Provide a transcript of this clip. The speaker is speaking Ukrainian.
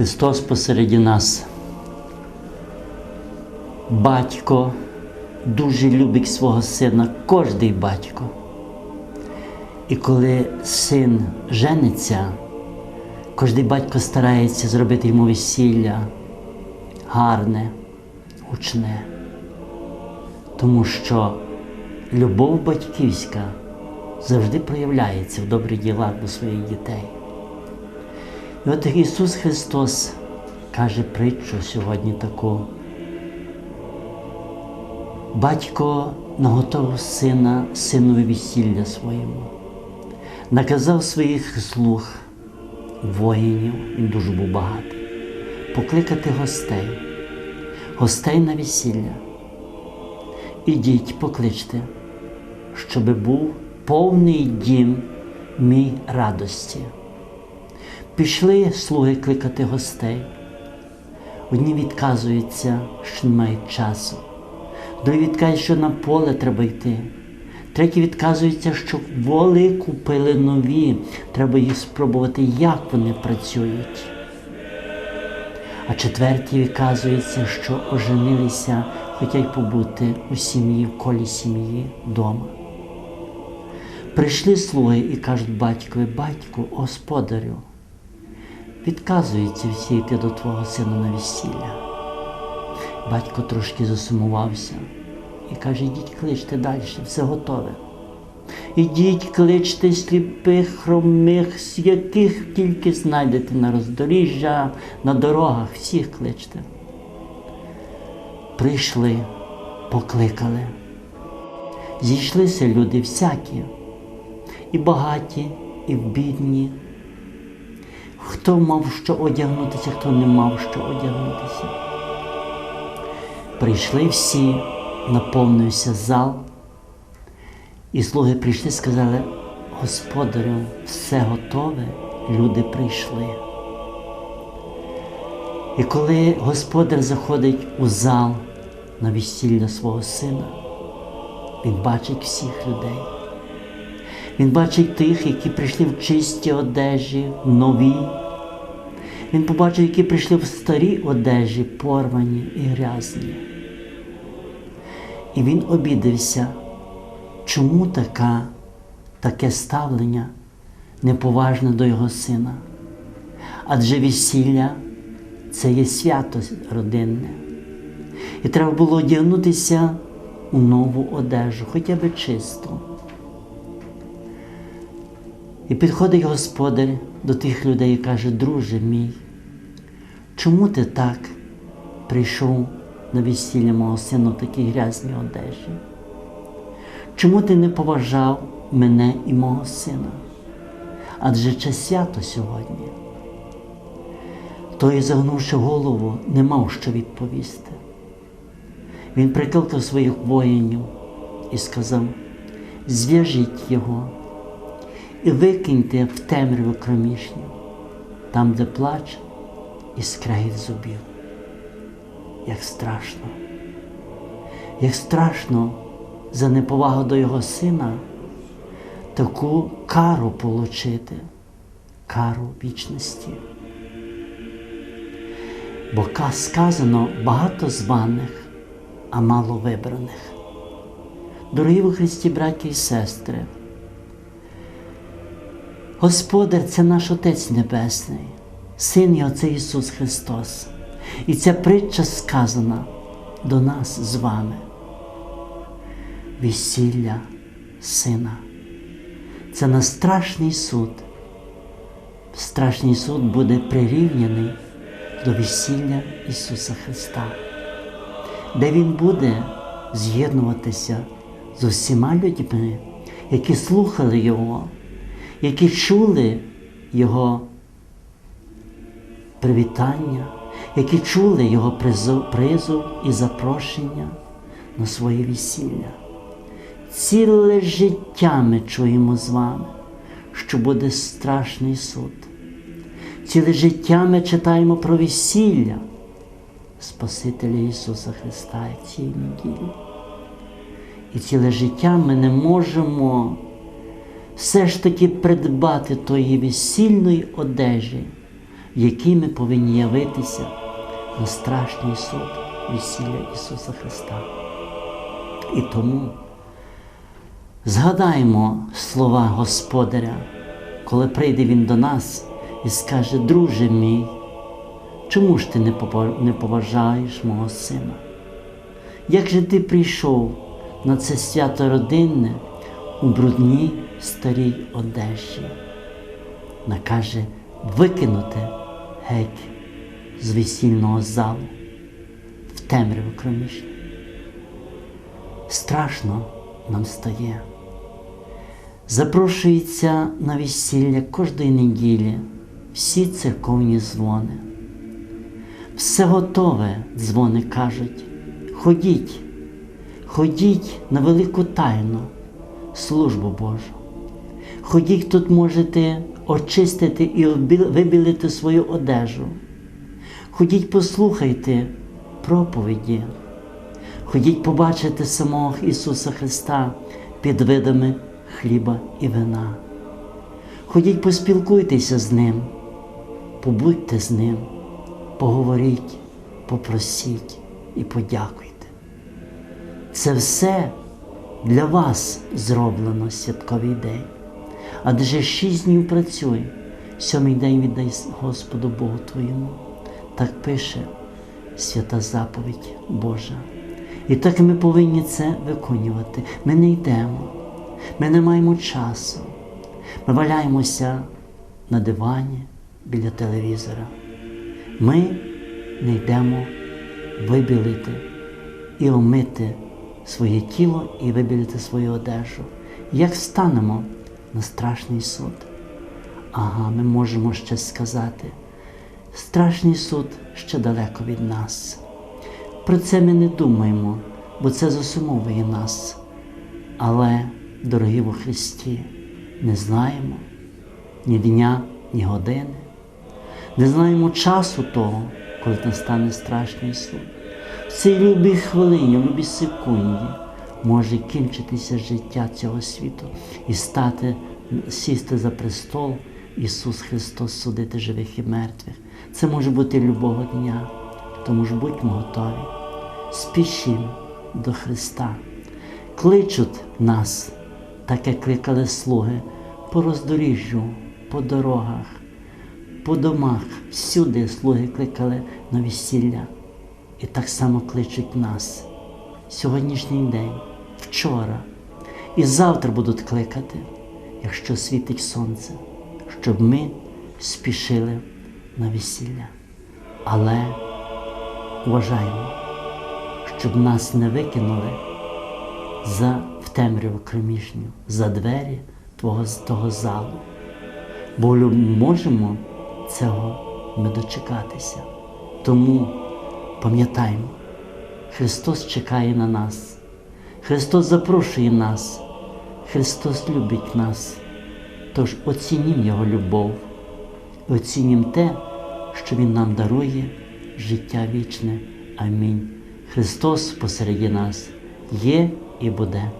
Христос посереді нас. Батько дуже любить свого сина, кожний батько. І коли син жениться, кожний батько старається зробити йому весілля гарне, гучне. Тому що любов батьківська завжди проявляється в добрих ділах до своїх дітей. І от Ісус Христос каже притчу сьогодні таку. Батько наготовив сина синові весілля своєму, наказав своїх слуг, воїнів, він дуже був багатий, покликати гостей, гостей на весілля. Ідіть, покличте, щоб був повний дім мій радості. Пішли слуги кликати гостей. Одні відказуються, що не мають часу. Другі відказують, що на поле треба йти. Треті відказуються, що воли купили нові. Треба їх спробувати, як вони працюють. А четверті відказуються, що оженилися, хочуть побути у сім'ї, в колі сім'ї вдома. Прийшли слуги і кажуть батькові, батьку, господарю, відказуються всі йти до твого сина на весілля. Батько трошки засумувався і каже, ідіть кличте далі, все готове. Ідіть, кличте сліпих, хромих, з яких тільки знайдете на роздоріжжя, на дорогах, всіх кличте. Прийшли, покликали. Зійшлися люди всякі, і багаті, і бідні. Хто мав що одягнутися, хто не мав що одягнутися. Прийшли всі, наповнився зал, і слуги прийшли, сказали, Господарю, все готове, люди прийшли. І коли господар заходить у зал на весілля свого сина, він бачить всіх людей. Він бачить тих, які прийшли в чисті одежі, нові. Він побачив, які прийшли в старій одежі, порвані і грязні. І він обідався, чому така, таке ставлення неповажне до його сина. Адже весілля це є свято родинне. І треба було одягнутися у нову одежу, хоча б чисту. І підходить господар до тих людей і каже, друже мій, чому ти так прийшов на весілля мого сина в такій грязній одежі? Чому ти не поважав мене і мого сина? Адже це свято сьогодні. Той, загнувши голову, не мав що відповісти. Він прикликав своїх воїнів і сказав: зв'яжіть його і викиньте в темряву кромішню, там, де плач і скрегіт зубів. Як страшно, як страшно за неповагу до його сина таку кару получити, кару вічності. Бо сказано багато званих, а мало вибраних. Дорогі у Христі, браті і сестри, Господар це наш Отець Небесний, Син Його це Ісус Христос. І ця притча сказана до нас з вами. Весілля Сина. Це на страшний суд. Страшний суд буде прирівняний до весілля Ісуса Христа, де Він буде з'єднуватися з усіма людьми, які слухали Його які чули Його привітання, які чули Його призов і запрошення на своє весілля. Ціле життя ми чуємо з вами, що буде страшний суд. Ціле життя ми читаємо про весілля Спасителя Ісуса Христа цієї неділі. І ціле життя ми не можемо все ж таки придбати тої весільної одежі, в якій ми повинні явитися на страшний суд весілля Ісуса Христа. І тому згадаємо слова Господаря, коли прийде Він до нас і скаже, друже мій, чому ж ти не поважаєш мого сина? Як же ти прийшов на це свято родинне у брудній старій одежі? Накаже викинути геть з весільного залу в темряву кромішню. Страшно нам стає. Запрошується на весілля кожної неділі всі церковні дзвони. Все готове, дзвони кажуть. Ходіть, ходіть на велику тайну, службу Божу. Ходіть, тут можете очистити і вибілити свою одежу. Ходіть, послухайте проповіді. Ходіть побачити самого Ісуса Христа під видами хліба і вина. Ходіть, поспілкуйтеся з Ним, побудьте з Ним, поговоріть, попросіть і подякуйте. Це все для вас зроблено святковий день. Адже шість днів працюй, сьомий день віддай Господу Богу твоєму. Так пише свята заповідь Божа. І так ми повинні це виконувати. Ми не йдемо, ми не маємо часу. Ми валяємося на дивані біля телевізора. Ми не йдемо вибілити і омити своє тіло і вибілити свою одежу. Як станемо на страшний суд? Ага, ми можемо ще сказати, страшний суд ще далеко від нас. Про це ми не думаємо, бо це засумовує нас. Але, дорогі во Христі, не знаємо ні дня, ні години, не знаємо часу того, коли настане страшний суд. В цій любій хвилині, в любій секунді може кінчитися життя цього світу і стати, сісти за престол Ісус Христос судити живих і мертвих. Це може бути любого дня. Тому ж будьмо готові, спішім до Христа. Кличуть нас, так як кликали слуги, по роздоріжжю, по дорогах, по домах, всюди слуги кликали на весілля. І так само кличуть нас сьогоднішній день, вчора і завтра будуть кликати, якщо світить сонце, щоб ми спішили на весілля. Але вважаємо, щоб нас не викинули за в темряву кромішню, за двері твого, того залу. Бо можемо цього ми дочекатися. Тому пам'ятаймо, Христос чекає на нас, Христос запрошує нас, Христос любить нас. Тож оцінім Його любов, оцінім те, що Він нам дарує життя вічне. Амінь. Христос посереді нас є і буде.